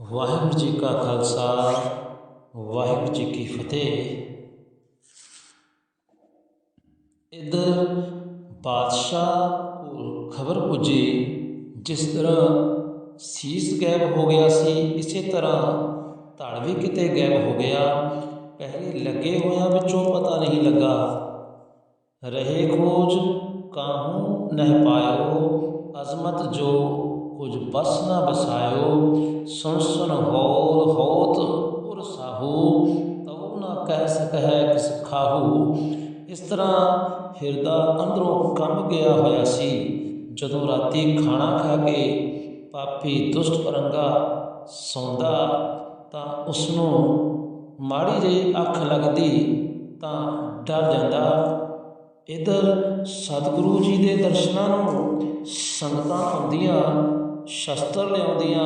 ਵਾਹਿਗੁਰੂ ਜੀ ਕਾ ਖਾਲਸਾ, ਵਾਹਿਗੁਰੂ ਜੀ ਕੀ ਫਤਿਹ। ਇਧਰ ਬਾਦਸ਼ਾਹ ਖਬਰ ਪੁੱਜੀ, ਜਿਸ ਤਰ੍ਹਾਂ ਸੀਸ ਗਾਇਬ ਹੋ ਗਿਆ ਸੀ, ਇਸੇ ਤਰ੍ਹਾਂ ਧੜ ਵੀ ਕਿਤੇ ਗਾਇਬ ਹੋ ਗਿਆ। ਪਹਿਰੇ ਲੱਗੇ ਹੋਇਆਂ ਵਿੱਚੋਂ ਪਤਾ ਨਹੀਂ ਲੱਗਾ। ਰਹੇ ਖੋਜ ਕਾਹੂ ਨਹਿ ਪਾਇਓ, ਅਜ਼ਮਤ ਜੋ ਕੁਝ ਬਸ ਨਾ ਬਸਾਇਓ ਸੁਣ ਸੁਣ ਹੋਲ ਹੋਤ ਉਰ ਸਾਹੂ, ਤਉ ਨਾ ਕਹਿ ਸਕੈ ਕਿਸ ਖਾਹੂ। ਇਸ ਤਰ੍ਹਾਂ ਹਿਰਦਾ ਅੰਦਰੋਂ ਕੰਬ ਗਿਆ ਹੋਇਆ ਸੀ। ਜਦੋਂ ਰਾਤੀ ਖਾਣਾ ਖਾ ਕੇ ਪਾਪੀ ਦੁਸ਼ਟ ਪਰੰਗਾ ਸੌਂਦਾ, ਤਾਂ ਉਸ ਨੂੰ ਮਾੜੀ ਜਿਹੀ ਅੱਖ ਲੱਗਦੀ, ਤਾਂ ਡਰ ਜਾਂਦਾ। ਇਧਰ ਸਤਿਗੁਰੂ ਜੀ ਦੇ ਦਰਸ਼ਨਾਂ ਨੂੰ ਸੰਗਤਾਂ ਆਉਂਦੀਆਂ ਸ਼ਸਤਰ ਲਿਆਉਂਦੀਆਂ,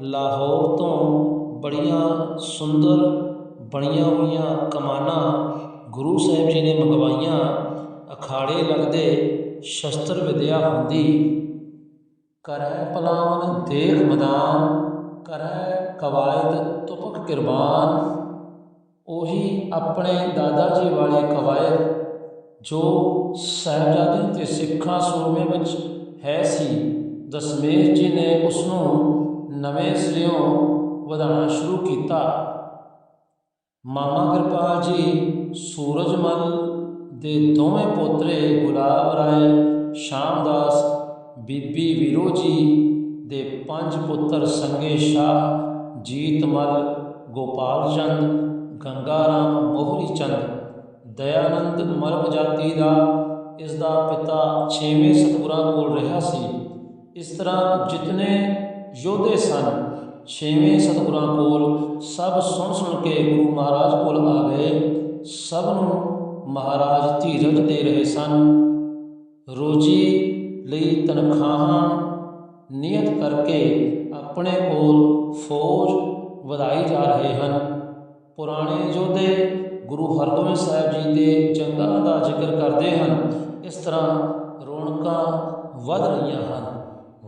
ਲਾਹੌਰ ਤੋਂ ਬੜੀਆਂ ਸੁੰਦਰ ਬਣੀਆਂ ਹੋਈਆਂ ਕਮਾਨਾਂ ਗੁਰੂ ਸਾਹਿਬ ਜੀ ਨੇ ਮੰਗਵਾਈਆਂ, ਅਖਾੜੇ ਲੱਗਦੇ, ਸ਼ਸਤਰ ਵਿਦਿਆ ਹੁੰਦੀ। ਕਰੈ ਪਲਾਵਨ ਦੇਖ ਮਦਾਨ, ਕਰੈ ਕਵਾਇਦ ਤੁਪਕ ਕਿਰਬਾਨ। ਉਹੀ ਆਪਣੇ ਦਾਦਾ ਜੀ ਵਾਲੀ ਕਵਾਇਦ ਜੋ ਸਾਹਿਬਜ਼ਾਦੇ ਤੇ ਸਿੱਖਾਂ ਸੂਰਮੇ ਵਿੱਚ ਹੈ ਸੀ। ਦਸਮੇਸ਼ ਜੀ ਨੇ ਉਸ ਨੂੰ ਨਵੇਂ ਸਿਰਿਓਂ ਵਧਾਉਣਾ ਸ਼ੁਰੂ ਕੀਤਾ। ਮਾਮਾ ਕਿਰਪਾਲ ਜੀ, ਸੂਰਜਮਲ ਦੇ ਦੋਵੇਂ ਪੋਤਰੇ ਗੁਲਾਬ ਰਾਏ, ਸ਼ਾਮਦਾਸ, ਬੀਬੀ ਵੀਰੋ ਜੀ ਦੇ ਪੰਜ ਪੁੱਤਰ ਸੰਗੇ ਸ਼ਾਹ, ਜੀਤਮਲ, ਗੋਪਾਲ ਚੰਦ, ਗੰਗਾਰਾਮ ਮੋਹਰੀ ਚੰਦ, ਦਇਆਨੰਦ ਮਰਮ ਜਾਤੀ ਦਾ ਇਸ ਦਾ ਪਿਤਾ ਛੇਵੇਂ ਸਤਗੁਰਾਂ ਕੋਲ ਰਿਹਾ ਸੀ। ਇਸ ਤਰ੍ਹਾਂ ਜਿਤਨੇ ਯੋਧੇ ਸਨ, ਛੇਵੇਂ ਸਤਗੁਰਾਂ ਕੋਲ ਸਭ ਸੁਣ ਸੁਣ ਕੇ ਗੁਰੂ ਮਹਾਰਾਜ ਕੋਲ ਆ ਗਏ। ਸਭ ਨੂੰ ਮਹਾਰਾਜ ਧੀਰਜ ਦੇ ਰਹੇ ਸਨ। ਰੋਜੀ ਲਈ ਤਨਖਾਹਾਂ ਨਿਯਤ ਕਰਕੇ ਆਪਣੇ ਕੋਲ ਫੌਜ ਵਧਾਈ ਜਾ ਰਹੇ ਹਨ। ਪੁਰਾਣੇ ਯੋਧੇ ਗੁਰੂ ਹਰਗੋਬਿੰਦ ਸਾਹਿਬ ਜੀ ਦੇ ਚੰਗਾ ਦਾ ਜ਼ਿਕਰ ਕਰਦੇ ਹਨ, ਇਸ ਤਰ੍ਹਾਂ ਰੌਣਕਾਂ ਵੱਧ ਰਹੀਆਂ ਹਨ।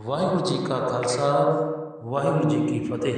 ਵਾਹਿਗੁਰੂ ਜੀ ਕਾ ਖਾਲਸਾ, ਵਾਹਿਗੁਰੂ ਜੀ ਕੀ ਫਤਿਹ।